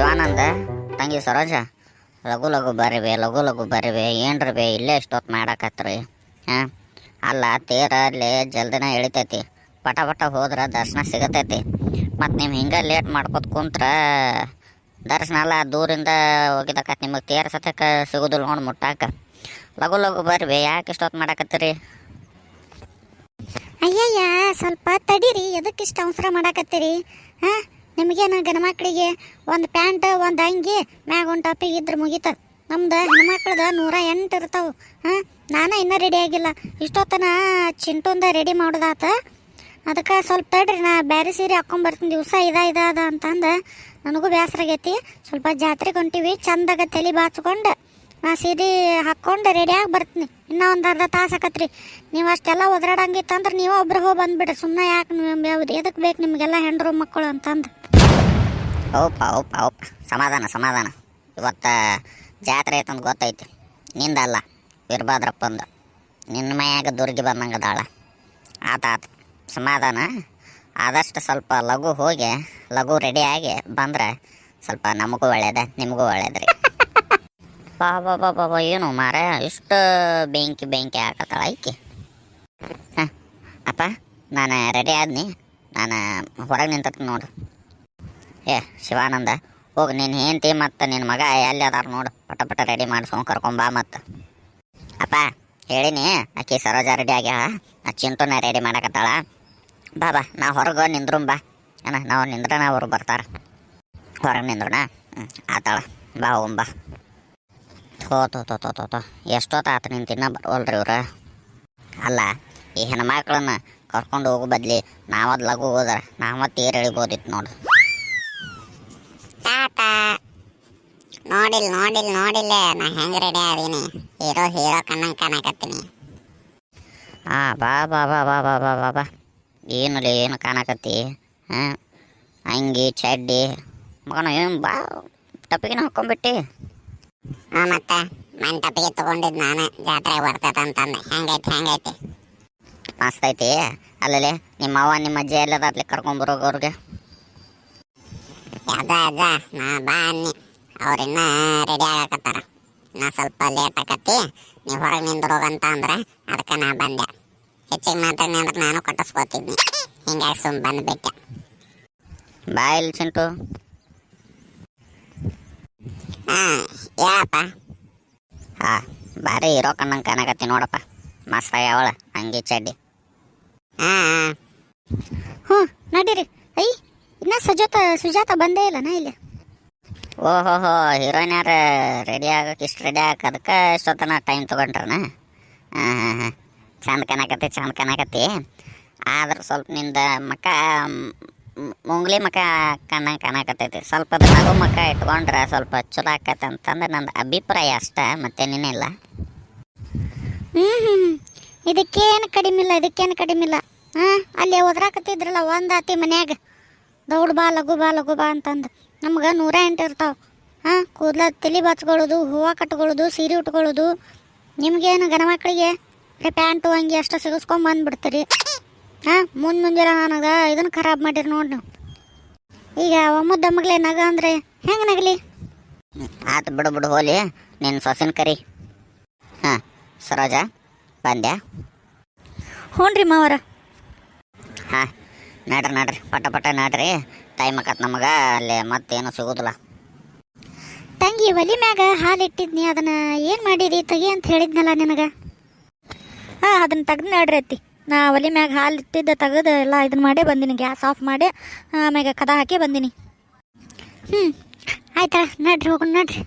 ಶಿವಾನಂದ ತಂಗಿ ಸರೋಜ ಲಘು ಲಘು ಬರ್ರಿ ಲಘು ಲಘು ಬರ್ರಿ ಏನ್ರಿ ಬೇ, ಇಲ್ಲೇ ಎಷ್ಟೊತ್ತು ಮಾಡಾಕತ್ರಿ? ಹಾಂ? ಅಲ್ಲ, ತೇರ ಅಲ್ಲಿ ಜಲ್ದಿನ ಎಳಿತೈತಿ. ಪಟ ಪಟ ಹೋದ್ರೆ ದರ್ಶನ ಸಿಗತೈತಿ. ಮತ್ತು ನೀವು ಹಿಂಗೆ ಲೇಟ್ ಮಾಡ್ಕೊತ ಕುಂತ್ರ, ದರ್ಶನ ಅಲ್ಲ, ದೂರಿಂದ ಹೋಗಿದಕ ನಿಮಗೆ ತೇರ ಸತಕ ಸಿಗೋದಿಲ್ಲ ನೋಡಿ ಮುಟ್ಟಾಕ. ಲಘು ಲಘು ಬರ್ರಿ ಯಾಕೆ ಇಷ್ಟೊತ್ತು ಮಾಡಾಕತ್ತೀರಿ? ಅಯ್ಯಯ್ಯ, ಸ್ವಲ್ಪ ತಡೀರಿ ಎದಕ್ಕೆ ಇಷ್ಟು ಅವಸರ ಮಾಡಾಕತ್ತೀರಿ? ಹಾಂ? ನಿಮಗೇನು ಗಂಡ್ಮಕ್ಳಿಗೆ ಒಂದು ಪ್ಯಾಂಟ್, ಒಂದು ಅಂಗಿ, ಮ್ಯಾಗ ಒಂದು ಟಾಪಿಗೆ ಇದ್ರೆ ಮುಗೀತು. ನಮ್ದು ಹೆಣ್ಮಕ್ಳದ ನೂರ ಎಂಟು ಇರ್ತಾವೆ. ಹಾಂ, ನಾನು ಇನ್ನೂ ರೆಡಿ ಆಗಿಲ್ಲ. ಇಷ್ಟೊತ್ತನ ಚಿಂಟುಂದ ರೆಡಿ ಮಾಡೋದಾತ. ಅದಕ್ಕೆ ಸ್ವಲ್ಪ ತಡ್ರಿ, ನಾ ಬ್ಯಾರೆ ಸೀರೆ ಹಾಕೊಂಬರ್ತೀನಿ ದಿವಸ ಇದ ಇದ, ಅದ ಅಂತಂದು ನನಗೂ ಬೇಸರ ಆಗೈತಿ. ಸ್ವಲ್ಪ ಜಾತ್ರೆಗೆ ಹೊಂಟೀವಿ, ಚಂದಾಗ ತಲೆ ಬಾಚ್ಕೊಂಡು ನಾ ಸೀರೆ ಹಾಕ್ಕೊಂಡು ರೆಡಿಯಾಗಿ ಬರ್ತೀನಿ. ಇನ್ನೂ ಒಂದು ಅರ್ಧ ತಾಸು ಆಕತ್ರಿ. ನೀವು ಅಷ್ಟೆಲ್ಲ ಒದರಾಡಂಗಿತ್ತಂದ್ರೆ ನೀವು ಒಬ್ರು ಹೋಗಿ ಬಂದ್ಬಿಡ್ರಿ. ಸುಮ್ಮನೆ ಯಾಕೆ ನೀವು ಎದಕ್ಕೆ ಬೇಕು ನಿಮಗೆಲ್ಲ ಹೆಂಡ್ರು ಮಕ್ಕಳು ಅಂತಂದು. ಓಪ ಓಪ ಓಪ ಸಮಾಧಾನ ಸಮಾಧಾನ. ಇವತ್ತು ಜಾತ್ರೆ ಅಂತ ಗೊತ್ತೈತಿ. ನಿಂದಲ್ಲ ವೀರಭದ್ರಪ್ಪಂದು ನಿನ್ನ ಮೈಯಾಗ ದುರ್ಗಿ ಬಂದಂಗೆ ಅದಾಳ. ಆತ ಆತ. ಸಮಾಧಾನ. ಆದಷ್ಟು ಸ್ವಲ್ಪ ಲಘು ಹೋಗಿ, ಲಘು ರೆಡಿಯಾಗಿ ಬಂದ್ರೆ ಸ್ವಲ್ಪ ನಮಗೂ ಒಳ್ಳೇದೆ, ನಿಮಗೂ ಒಳ್ಳೇದ್ರಿ. ಬಾ ಬಾ ಬಾ ಏನು ಮಾರ ಇಷ್ಟು ಬೆಂಕಿ ಬೆಂಕಿ ಹಾಕತ್ತಾಳ ಐಕಿ ಹಾಂ, ಅಪ್ಪ, ನಾನು ರೆಡಿ ಆದ್ನಿ. ನಾನು ಹೊರಗೆ ನಿಂತ ನೋಡು. ಏ, ಶಿವಾನಂದ, ಹೋಗಿ, ನೀನು ಹೆಂಡತಿ ಮತ್ತು ನಿನ್ನ ಮಗ ಎಲ್ಲಿ ಅದಾರ ನೋಡು. ಪಟ ಪಟ ರೆಡಿ ಮಾಡಿಸ್ಕೊಂಡು ಕರ್ಕೊಂಬಾ ಮತ್ತು. ಅಪ್ಪ, ಹೇಳಿನಿ ಆಕಿ ಸರೋಜ ರೆಡಿ ಆಗ್ಯಾಳ. ಆ ಚಿಂಟುನ ರೆಡಿ ಮಾಡಕತ್ತಾಳ. ಬಾ ಬಾ, ನಾ ಹೊರಗೆ ನಿಂದ್ರುಂ ಬಾ. ಅಣ್ಣ ನಾವು ನಿಂದ್ರನ ಅವ್ರು ಬರ್ತಾರೆ. ಹೊರಗೆ ನಿಂದ್ರಣ ಆತಾಳ. ಬಾ, ಹೋಗಂ ಬಾ. ಥೋ ಥೋ ಥೋ ತಿನ್ನ ಬರವಲ್ರಿ ಇವ್ರ. ಅಲ್ಲ ಈ ಹೆಣ್ಮಕ್ಳನ್ನ ಕರ್ಕೊಂಡು ಹೋಗೋ ಬದ್ಲಿ ನಾವದ್ ಲಘು ಹೋದ್ರ ನಾವ ತೀರ್ ಎಳಿಬೋದಿತ್ತು ನೋಡು ತಾತ ನೋಡಿಲ್ ನೋಡಿಲ್ ನೋಡಿಲ್ಲ ನಾ ಹೆಂಗ್ ರೆಡಿ ಆದೀನಿ ಹೀರೋ ಹೀರೋ ಕಣ್ಣಂಗೆ ಕಾಣಕತ್ತೀನಿ. ಆ ಬಾ ಬಾ ಬಾ ಬಾ ಬಾ ಬಾ ಬಾ ಬಾ. ಏನು ಏನು ಕಾಣಕತ್ತಿ? ಹಾಂ ಅಂಗಿ ಚಡ್ಡಿ. ಮಗನ ಏನು ಬಾ ಟಪ್ಪಿಗೆ ಹಾಕೊಂಡ್ಬಿಟ್ಟಿ ಮತ್ತೆ ಮನ್ ಟಪ್ಪಿಗೆ ತಗೊಂಡಿದ್ ನಾನು ಜಾತ್ರೆ ಬರ್ತೈತೆ ಅಂತಂದೆ. ಹೆಂಗೈತಿ ಹೆಂಗೈತಿ? ಮಸ್ತ್ ಐತಿ. ಅಲ್ಲಲ್ಲಿ ನಿಮ್ಮ ಅವ್ವ ನಿಮ್ಮ ಅಜ್ಜಿ ಎಲ್ಲದಾರ್ಲಿ ಕರ್ಕೊಂಬರೋಗವ್ರಿಗೆ ಅದ ಅದ ನಾ ಬಾ ಅನ್ನಿ. ಅವ್ರಿನ್ನ ರೆಡಿ ಆಗಕತ್ತಾರ. ನಾ ಸ್ವಲ್ಪ ಲೇಟ್ ಆಕತ್ತಿ ನೀವು ಹೊರಗೆ ನಿಂದ್ರೋಗಂತ ಅಂದ್ರೆ ಅದಕ್ಕೆ ನಾ ಬಂದೆ. ಹೆಚ್ಚಿಗೆ ಮಾತಾಡಿ ಅಂದ್ರೆ ನಾನು ಕಟ್ಟಿಸ್ಕೋತಿದ್ನಿ. ಹಿಂಗಾಗಿ ಸುಮ್ ಬಂದ್ಬಿಟ್ಟೆ. ಬಾಯ್ ಇಲ್ಲಿ ಚಿಂಟು? ಹಾಂ ಹೇಳಪ್ಪ ಹಾಂ ಭಾರಿ ಹೀರೋ ಕಣ್ಣಂಗೆ ಕಾಣಕತ್ತಿ ನೋಡಪ್ಪ. ಮಸ್ತ್ ಆಗ್ಯಾವಳ ಹಂಗೆ ಚಡ್ಡಿ. ಹಾಂ ಹಾಂ ಹ್ಞೂ ನಡೀರಿ. ಐ ಇನ್ನ ಸುಜಾತ ಸುಜಾತ ಬಂದೇ ಇಲ್ಲ ನಾ ಇಲ್ಲಿ. ಓಹೋ ಹೋ ಹೀರೋಯಿನ್ ಯಾರು? ರೆಡಿ ಆಗಕ್ಕೆ ಇಷ್ಟು ರೆಡಿ ಆಗಕ್ಕೆ ಅದಕ್ಕೆ ಇಷ್ಟೊತ್ತನ ಟೈಮ್ ತೊಗೊಂಡ್ರನ? ಹಾಂ ಹಾಂ ಹಾಂ ಚಂದ ಕಾಣಕತ್ತಿ ಚಂದ ಕಾಣಕತ್ತಿ ಆದ್ರೆ ಸ್ವಲ್ಪ ನಿಂದ ಮಕ ಮ್- ಮುಂಗ್ಲಿ ಮಕ ಕಣ್ಣಂಗೆ ಕಾಣಕತ್ತೈತಿ ಸ್ವಲ್ಪ ನಗು ಮಕ ಇಟ್ಕೊಂಡ್ರೆ ಸ್ವಲ್ಪ ಚಲೋ ಆಕತ್ತೆ ಅಂತಂದ್ರೆ ನನ್ನ ಅಭಿಪ್ರಾಯ ಅಷ್ಟೇ ಮತ್ತೇನೇನಿಲ್ಲ ಹ್ಞೂ ಹ್ಞೂ ಇದಕ್ಕೇನು ಕಡಿಮೆ ಇಲ್ಲ, ಇದಕ್ಕೇನು ಕಡಿಮೆ ಇಲ್ಲ. ಹಾಂ, ಅಲ್ಲಿ ಓದ್ರಾಕತ್ತಿದ್ರಲ್ಲ ಒಂದು ಆತಿ ಮನ್ಯಾಗ. ದೌಡ್ ಬಾ, ಲಘು ಬಾ ಲಘು ಬಾ ಅಂತಂದು. ನಮ್ಗೆ ನೂರ ಎಂಟು ಇರ್ತಾವೆ. ಹಾಂ, ಕೂದಲ ತಲೆ ಬಾಚ್ಕೊಳ್ಳೋದು, ಹೂವು ಕಟ್ಕೊಳ್ಳೋದು, ಸೀರೆ ಉಟ್ಕೊಳ್ಳೋದು. ನಿಮಗೇನು ಗಣಮಕ್ಳಿಗೆ ಮಕ್ಕಳಿಗೆ ಪ್ಯಾಂಟು ಅಂಗಿ ಅಷ್ಟು ಸಿಗಿಸ್ಕೊಂಡು ಬಂದ್ಬಿಡ್ತೀರಿ ಹಾಂ ಮುಂದೆ ಮುಂಜಾನೆ ನನಗೆ ಇದನ್ನು ಖರಾಬ್ ಮಾಡಿರಿ ನೋಡಿ ನೀವು. ಈಗ ಒಮ್ಮದಮ್ಮಗ್ಲೆ ನಗ ಅಂದ್ರೆ ಹೆಂಗೆ ನಗಲಿ? ಆತು ಬಿಡು ಬಿಡು ಹೋಲಿ ನಿನ್ನ ಸೊಸಿನ ಕರಿ. ಹಾಂ ಸರೋಜ ಬಂದ್ಯಾ? ಹ್ಞೂ ರೀ ಮಾವರ. ಹಾಂ ನಡ್ರಿ ನಡ್ರಿ ಪಟ ಪಟ ನಡ್ರಿ. ಟೈಮ್ ಆಕತ್ ನಮಗೆ ಅಲ್ಲಿ ಮತ್ತೇನು ಸಿಗೋದಿಲ್ಲ. ತಂಗಿ ಒಲಿ ಮ್ಯಾಗ ಹಾಲು ಇಟ್ಟಿದ್ನಿ ಅದನ್ನ ಏನು ಮಾಡಿರಿ ತಗಿ ಅಂತ ಹೇಳಿದ್ನಲ್ಲ ನಿನಗೆ? ಹಾಂ ಅದನ್ನ ತೆಗ್ದು ನಡ್ರಿ ಅತ್ತಿ. ನಾ ಒಲೆ ಮ್ಯಾಗ ಹಾಲು ಇಟ್ಟಿದ್ದ ತೆಗೆದು ಎಲ್ಲ ಇದನ್ನ ಮಾಡೇ ಬಂದಿನಿ, ಗ್ಯಾಸ್ ಆಫ್ ಮಾಡಿ ಆಮ್ಯಾಗ ಕದ ಹಾಕಿ ಬಂದಿನಿ. ಹ್ಞೂ ಆಯ್ತಾ ನಡ್ರಿ ಹೋಗೋಣ, ನಡ್ರಿ.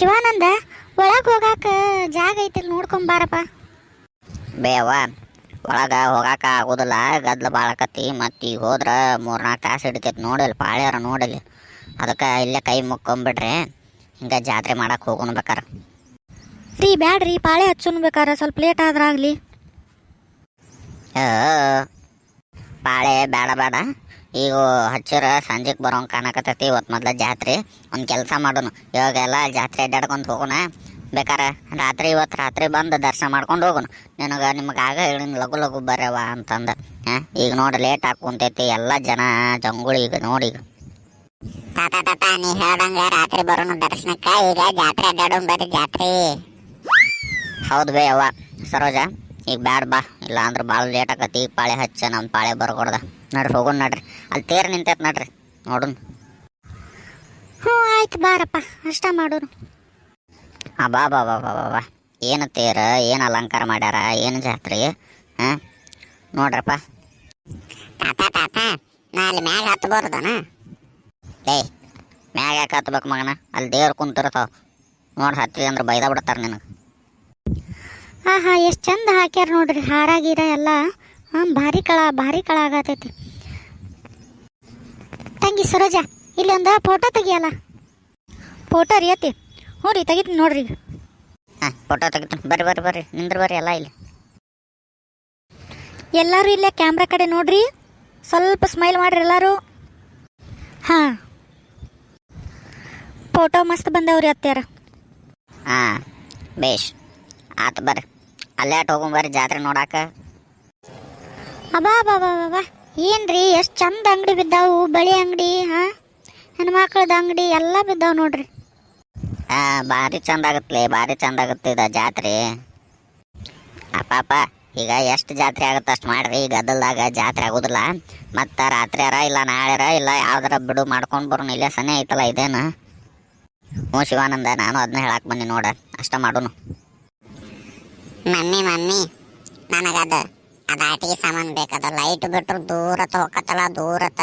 ಶಿವಾನಂದ ಒಳಗೆ ಹೋಗಾಕ ಜಾಗ ಐತಿ ನೋಡ್ಕೊಂಬಾರಪ್ಪ ಬೇವ ಒಳಗೆ ಹೋಗಾಕ ಆಗೋದಿಲ್ಲ ಗದ್ಲ ಬಾಳಕತ್ತಿ ಮತ್ತು ಈಗ ಹೋದ್ರೆ ಮೂರ್ನಾಲ್ಕು ತಾಸು ಹಿಡಿತೈತಿ ನೋಡಲಿ ಪಾಳ್ಯಾರ ನೋಡಲಿ. ಅದಕ್ಕೆ ಇಲ್ಲೇ ಕೈ ಮುಕ್ಕೊಂಬಿಡ್ರಿ ಹಿಂಗೆ ಜಾತ್ರೆ ಮಾಡಕ್ಕೆ ಹೋಗೋಣ ಬೇಕಾರ. ರೀ ಬ್ಯಾಡ್ರಿ ಪಾಳೆ ಹಚ್ಚುನ್ ಬೇಕಾರ ಸ್ವಲ್ಪ ಲೇಟ್ ಆದ್ರಾಗ್ಲಿ ಪಾಳೆ ಬೇಡ ಬೇಡ ಈಗ ಹಚ್ಚಿರ ಸಂಜೆಗೆ ಬರೋಂಗೆ ಕಾಣಕತ್ತೈತಿ ಇವತ್ತು ಮೊದ್ಲ ಜಾತ್ರೆ. ಒಂದು ಕೆಲಸ ಮಾಡೋನು. ಇವಾಗೆಲ್ಲ ಜಾತ್ರೆ ಅಡ್ಡಾಡ್ಕೊಂತ ಹೋಗೋಣ. ಬೇಕಾರೆ ರಾತ್ರಿ ಇವತ್ತು ರಾತ್ರಿ ಬಂದು ದರ್ಶನ ಮಾಡ್ಕೊಂಡು ಹೋಗೋಣ ನಿನಗೆ ನಿಮ್ಗೆ ಆಗ ಹೇಳಿನ ಲಘು ಲಘು ಬರ್ಯವ ಅಂತಂದು. ಹಾಂ ಈಗ ನೋಡಿ ಲೇಟ್ ಕುಂತೈತಿ ಎಲ್ಲ ಜನ ಜಂಗುಳಿ ಈಗ ನೋಡಿ ಈಗ. ತಾತ ತಾತ ನೀ ಹೇಳ್ದಂಗ ರಾತ್ರಿ ಬರೋಣ ದರ್ಶನಕ್ಕೆ ಈಗ ಜಾತ್ರೆ ಅಡ್ಡಾಡೋಣ ಬರ್ರಿ ಜಾತ್ರೆ. ಹೌದು ಬೇ ಅವ್ವ ಸರೋಜ ಈಗ ಬ್ಯಾಡ ಬಾ ಇಲ್ಲ ಅಂದ್ರೆ ಭಾಳ ಲೇಟ್ ಆಕತಿ ಈಗ ಪಾಳೆ ಹಚ್ಚ ನಮ್ಮ ಪಾಳೆ ಬರ್ಕೊಡ್ದ ನಡ್ರಿ, ಹೋಗೋಣ ನಡ್ರಿ. ಅಲ್ಲಿ ತೇರು ನಿಂತೈತೆ ನಡ್ರಿ, ನೋಡೋಣ. ಹ್ಞೂ, ಆಯ್ತು ಬಾರಪ್ಪ, ಅಷ್ಟ ಮಾಡೋರು. ಹಾಂ ಬಾ ಬಾ ಬಾ ಬಾ ಬಾ ಬಾ. ಏನು ತೇರ, ಏನು ಅಲಂಕಾರ ಮಾಡ್ಯಾರ, ಏನು ಜಾತ್ರೆ? ಹಾಂ? ನೋಡ್ರಪ್ಪ. ತಾತ ತಾತ, ನಾ ಅಲ್ಲಿ ಮ್ಯಾಗ ಹತ್ಬಾರ್ದನ? ಏಯ್ ಮ್ಯಾಗ ಯಾಕೆ ಹತ್ಬೇಕು ಮಗನ? ಅಲ್ಲಿ ದೇವ್ರು ಕುಂತಿರ್ತಾವ. ನೋಡಿ, ಹತ್ತಿ ಅಂದ್ರೆ ಬೈದ ಬಿಡ್ತಾರೆ ನಿನಗೆ. ಹಾಂ ಹಾಂ ಎಷ್ಟು ಚಂದ ಹಾಕ್ಯಾರ ನೋಡ್ರಿ ಹಾರ ಗೀರ ಎಲ್ಲ. ಹಾಂ ಭಾರಿ ಕಳ ಭಾರಿ ಕಳ ಆಗತೈತಿ. ತಂಗಿ ಸರೋಜ ಇಲ್ಲಿ ಒಂದು ಫೋಟೋ ತೆಗಿಯಲ್ಲ? ಫೋಟೋ ರೀ ಅತಿ ಹ್ಞೂ ರೀ ತೆಗಿತೀನಿ ನೋಡ್ರಿ. ಹಾಂ ಫೋಟೋ ತೆಗಿತೀನಿ. ಬರ್ರಿ ಬರ್ರಿ ಬರ್ರಿ. ನಿಂದ್ರ ಬರ್ರಿ ಎಲ್ಲ ಇಲ್ಲಿ. ಎಲ್ಲರೂ ಇಲ್ಲೇ ಕ್ಯಾಮ್ರಾ ಕಡೆ ನೋಡ್ರಿ. ಸ್ವಲ್ಪ ಸ್ಮೈಲ್ ಮಾಡ್ರಿ ಎಲ್ಲರೂ. ಹಾಂ. ಫೋಟೋ ಮಸ್ತ್ ಬಂದವ್ರಿ ಅತ್ಯಾರ ಹಾಂ ಬೇಷ್. ಆತು ಬರ್ರಿ. ಅಲ್ಲೇ ಆಟ ಹೋಗೋಣ ಬರ್ರಿ ಜಾತ್ರೆ ನೋಡಾಕ. ಅಬಾ ಬಾ ಬಾ ಬಾ ಬಾ ಏನ್ರಿ ಎಷ್ಟು ಚಂದ ಅಂಗಡಿ ಬಿದ್ದಾವು ಬಳಿ ಅಂಗಡಿ ಹಾ? ಹಾಂ ಮಕ್ಕಳದ ಅಂಗಡಿ ಎಲ್ಲ ಬಿದ್ದಾವ ನೋಡ್ರಿ. ಹಾಂ ಭಾರಿ ಚಂದ ಆಗತ್ಲೆ ಭಾರಿ ಚಂದ ಆಗುತ್ತೆ ಇದು ಜಾತ್ರೆ. ಅಪ್ಪ ಈಗ ಎಷ್ಟು ಜಾತ್ರೆ ಆಗುತ್ತೆ ಅಷ್ಟು ಮಾಡ್ರಿ ಈಗ ಗದ್ದಲ್ದಾಗ ಜಾತ್ರೆ ಆಗೋದಿಲ್ಲ. ಮತ್ತು ಅರ ಇಲ್ಲ ನಾಳೆರ ಇಲ್ಲ ಯಾವ್ದಾರ ಬಿಡು ಮಾಡ್ಕೊಂಡು ಬರೋಣ ಇಲ್ಲೇ ಸನೇ ಐತಲ್ಲ ಇದೇನು? ಹ್ಞೂ ಶಿವಾನಂದ ನಾನು ಅದನ್ನ ಹೇಳಕ್ಕೆ ಬನ್ನಿ ನೋಡ ಅಷ್ಟ ಮಾಡೋನು. ಮಮ್ಮಿ ಮಮ್ಮಿ ನನಗದ ಅದ ಆಟಿಗೆ ಸಾಮಾನು ಅದು ಲೈಟ್ ಬಿಟ್ರು ದೂರತ ಹೋಗತ್ತಲ್ಲ ದೂರತ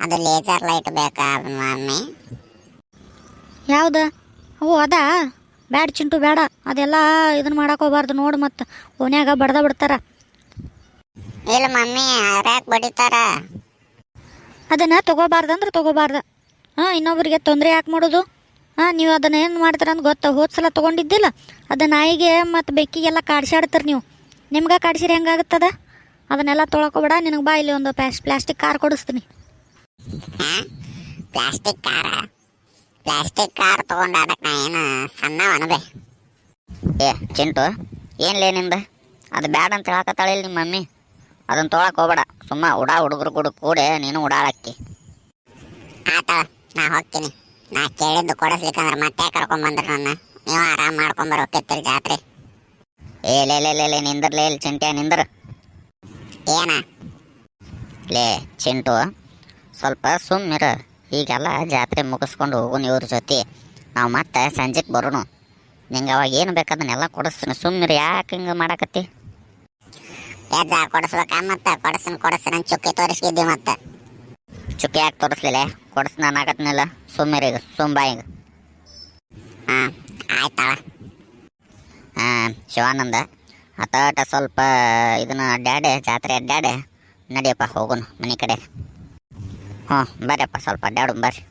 ಅದು ಲೇಸರ್ ಲೈಟ್ ಬೇಕಾ ಮಮ್ಮಿ ಯಾವ್ದು? ಅವು ಅದಾ? ಬ್ಯಾಡ ಚಿಂಟು ಬೇಡ ಅದೆಲ್ಲ ಇದನ್ನ ಮಾಡಕ್ ಹೋಗ್ಬಾರ್ದು. ನೋಡು ಮತ್ತು. ಓನ್ಯಾಗ ಬಡ್ದ ಬಿಡ್ತಾರ. ಇಲ್ಲ ಮಮ್ಮಿ ಅವ್ರ್ಯಾಕ್ ಬಡಿತಾರ? ಅದನ್ನ ತಗೋಬಾರ್ದು ಅಂದ್ರೆ ತಗೋಬಾರ್ದು. ಹಾಂ ಇನ್ನೊಬ್ರಿಗೆ ತೊಂದರೆ ಯಾಕೆ ಮಾಡೋದು? ಹಾಂ ನೀವು ಅದನ್ನ ಏನು ಮಾಡ್ತೀರ ಅಂತ ಗೊತ್ತಾ? ಹೋದ ಸಲ ತಗೊಂಡಿದ್ದಿಲ್ಲ. ಅದು ನಾಯಿಗೆ ಮತ್ತು ಬೆಕ್ಕಿಗೆಲ್ಲ ಕಾಡ್ಸಾಡ್ತಾರ ನೀವು. ನಿಮ್ಗೆ ಕಾಡ್ಸಿರಿ ಹೆಂಗಾಗುತ್ತದ? ಅದನ್ನೆಲ್ಲ ತೊಳ್ಕೊಬೇಡ, ನಿನಗೆ ಬಾ, ಇಲ್ಲಿ ಒಂದು ಪ್ಲಾಸ್ ಪ್ಲಾಸ್ಟಿಕ್ ಕಾರ್ ಕೊಡಿಸ್ತೀನಿ. ಪ್ಲಾಸ್ಟಿಕ್ ಕಾರ? ಪ್ಲಾಸ್ಟಿಕ್ ಕಾರ್ ತೊಗೊಂಡು ಅದಕ್ಕೆ ಏನು ಸಣ್ಣ ಏ, ಚಿಂಟು ಏನ್ಲೇ ನಿಂದ ಅದು ಬ್ಯಾಡ ಅಂತ ಹೇಳಕತ್ತಾಳೆ ಇಲ್ಲಿ ನಿಮ್ಮ ಮಮ್ಮಿ. ಅದನ್ನ ತೊಳಕ್ಕೆ ಹೋಗ್ಬೇಡ. ಸುಮ್ಮ ಉಡಾ ಹುಡುಗರು ಕೂಡ ಕೂಡೆ, ನೀನು ಉಡಾಳಕ್ಕಿ. ಆತ ನಾ ಹೋಗ್ತೀನಿ. ನಾ ಕೇಳಿದ್ದು ಕೊಡಿಸ್ಲಿಕ್ಕಂದ್ರೆ ಮತ್ತೆ ಕರ್ಕೊಂಬಂದ್ರೆ ನನ್ನ. ನೀವು ಆರಾಮ್ ಮಾಡ್ಕೊಂಬರ್ ಹೋಗ್ತಿರ್ತೀರಿ ಜಾತ್ರೆ. ಏ, ಲೇ ಲೇ ಲೇ ನಿಂದ್ರಲೇ ಇಲ್ಲಿ ನಿಂದ್ರ. ಏನ? ಲೇ, ಚಿಂಟು, ಸ್ವಲ್ಪ ಸುಮ್ಮಿರ ಈಗೆಲ್ಲ ಜಾತ್ರೆ ಮುಗಿಸ್ಕೊಂಡು ಹೋಗೋಣ ಇವ್ರ ಜೊತೆ. ನಾವು ಮತ್ತೆ ಸಂಜೆಗೆ ಬರೋಣ. ನಿಂಗೆ ಅವಾಗ ಏನು ಬೇಕಾದನ್ನೆಲ್ಲ ಕೊಡಿಸ್ತೀನಿ. ಸುಮ್ಮಿರ ಯಾಕೆ ಹಿಂಗೆ ಮಾಡಾಕತ್ತಿ? ಎದ್ದ, ಕೊಡಿಸ್ಬೇಕ? ಮತ್ತೆ ಕೊಡಿಸ್ತೀನಿ ಕೊಡಿಸ್ತೀನಿ ಅಂತ ಚುಕ್ಕಿ ತೋರಿಸ್ಕಿದ್ದಿ ಮತ್ತೆ. ಚುಕ್ಕಿ ಯಾಕೆ ತೋರಿಸ್ಲಿಲ್ಲ? ಕೊಡಿಸ್ ನಾನು ಸುಮ್ಮಿರ ಈಗ ಸುಮ್ಮ ಈಗ. ಹಾಂ ಆಯ್ತಾಳ ಹಾಂ, ಶಿವಾನಂದ. ಹತಾಟ ಸ್ವಲ್ಪ, ಇದನ್ನ ಅಡ್ಡಾಡೆ, ಜಾತ್ರೆ ಅಡ್ಡಾಡೆ. ನಡಿಯಪ್ಪ, ಹೋಗೋಣ ಮನೆ ಕಡೆ. ಹ್ಞೂ ಬರ್ರಿಯಪ್ಪ ಸ್ವಲ್ಪ ಅಡ್ಡಾಡು, ಬರ್ರಿ.